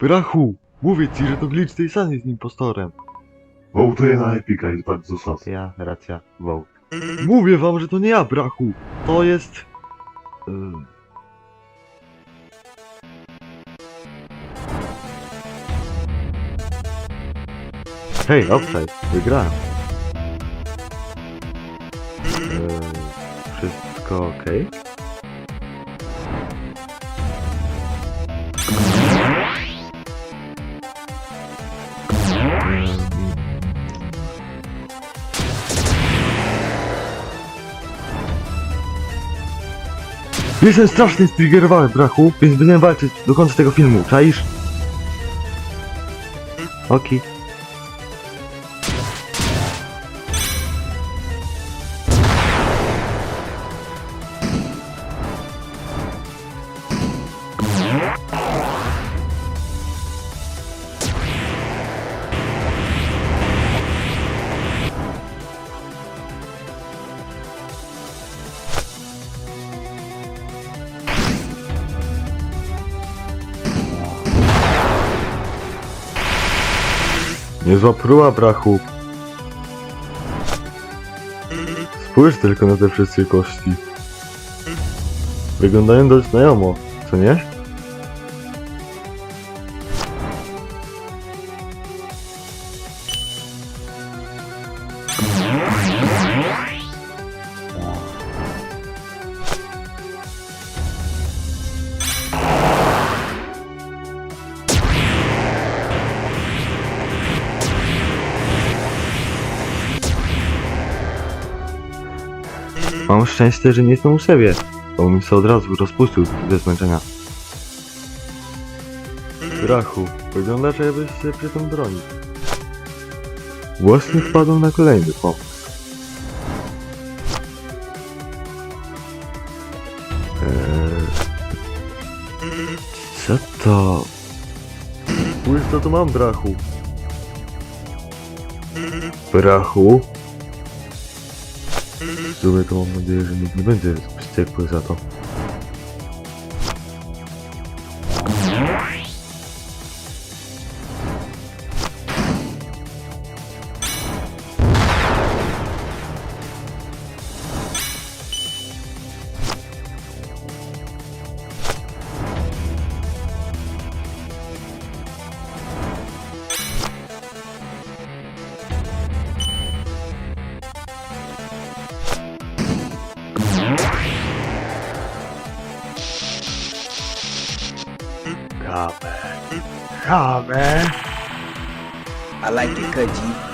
Brachu! Mówię ci, że to glitch tej sam jest impostorem. Wołtuję na Epika, jest bardzo sos. Ja, racja, wołt. Mówię wam, że to nie ja, brachu! To jest... y, Hej, offside, wygrałem. Yy, wszystko ok? Jestem strasznie striggerowany, brachu, więc będziemy walczyć do końca tego filmu, czaisz? Oki. Niezła próba, brachu. Spójrz tylko na te wszystkie kości. Wyglądają dość znajomo, co nie? Mam szczęście, że nie jestem u siebie, bo mi się od razu rozpuścił ze zmęczenia. Brachu, wygląda, że jakbyś się przy tym bronił. Właśnie wpadł na kolejny pomysł. Eee, co to? Spójrz co tu mam, brachu. Brachu? Sumie to mam nadzieję, że nikt nie będzie wściekły za to. Come on. Come on. I like it, Kaji.